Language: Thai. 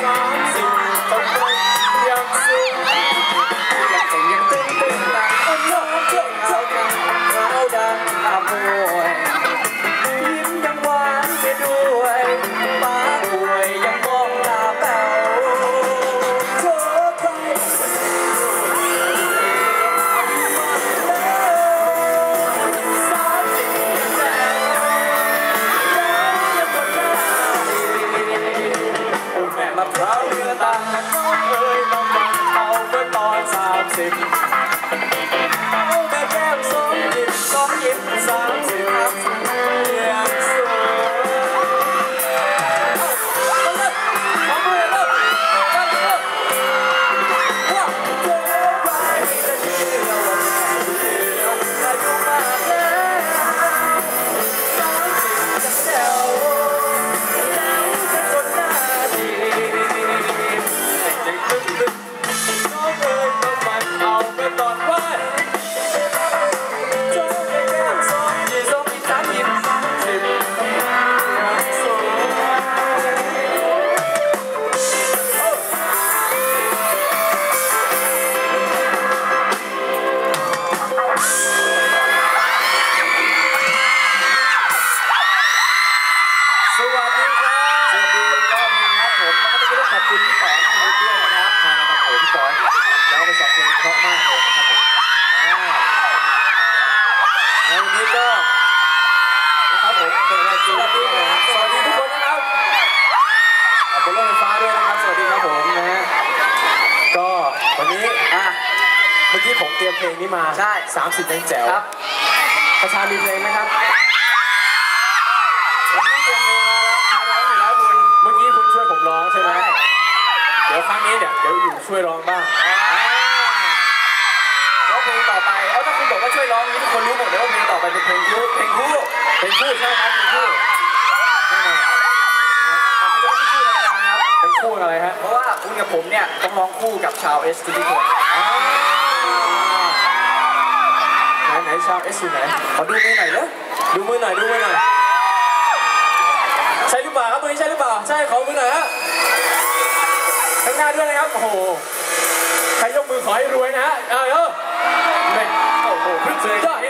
song. ขอบคุณพี่ป๋องทางวุฒิด้วยนะครับทางนะครับผมพี่ป๋องแล้วไปสองเพลงเพราะมากเลยนะครับผมอ่าแล้ววันนี้ก็นะครับผมเป็นรายสการวัสดีที่ครับสวัสดีทุกคนนะครับขอบคุณรถไฟฟ้าด้วยนะครับ สวัสดีครับผมนะฮะก็วันนี้อะเมื่อกี้ผมเตรียมเพลงนี้มาใช่30เพลงแจ๋วครับประชามีเพลงไหมครับ ช่วยร้องบ้างแล้วเพลงต่อไปเอาถ้าคุณบอกว่าช่วยร้องนี้ทุกคนรู้หมดเลยว่าเพลงต่อไปเป็นเพลงคู่เพลงคู่เพลงคู่ใช่ไหมครับเพลงคู่แน่นอนแต่ไม่ใช่คู่ธรรมดานะครับเพลงคู่อะไรฮะเพราะว่าคุณกับผมเนี่ยต้องร้องคู่กับชาวเอสทุกคนไหนไหนชาวเอสอยู่ไหนขอดูมือหน่อยเลยดูมือหน่อยดูมือหน่อยใช่หรือเปล่าครับมือนี้ใช่หรือเปล่าใช่ขอมือหน่อยฮะ ด้วยนะครับโอ้โหใครยกมือขอให้รวยนะฮะเอาเออแม่โอ้โหพึ่งเลยยอดนะขอให้รวยทุกๆคนนะฮะเพราะเพลงต่อไปนี้ผมว่าหลายๆคนร้องได้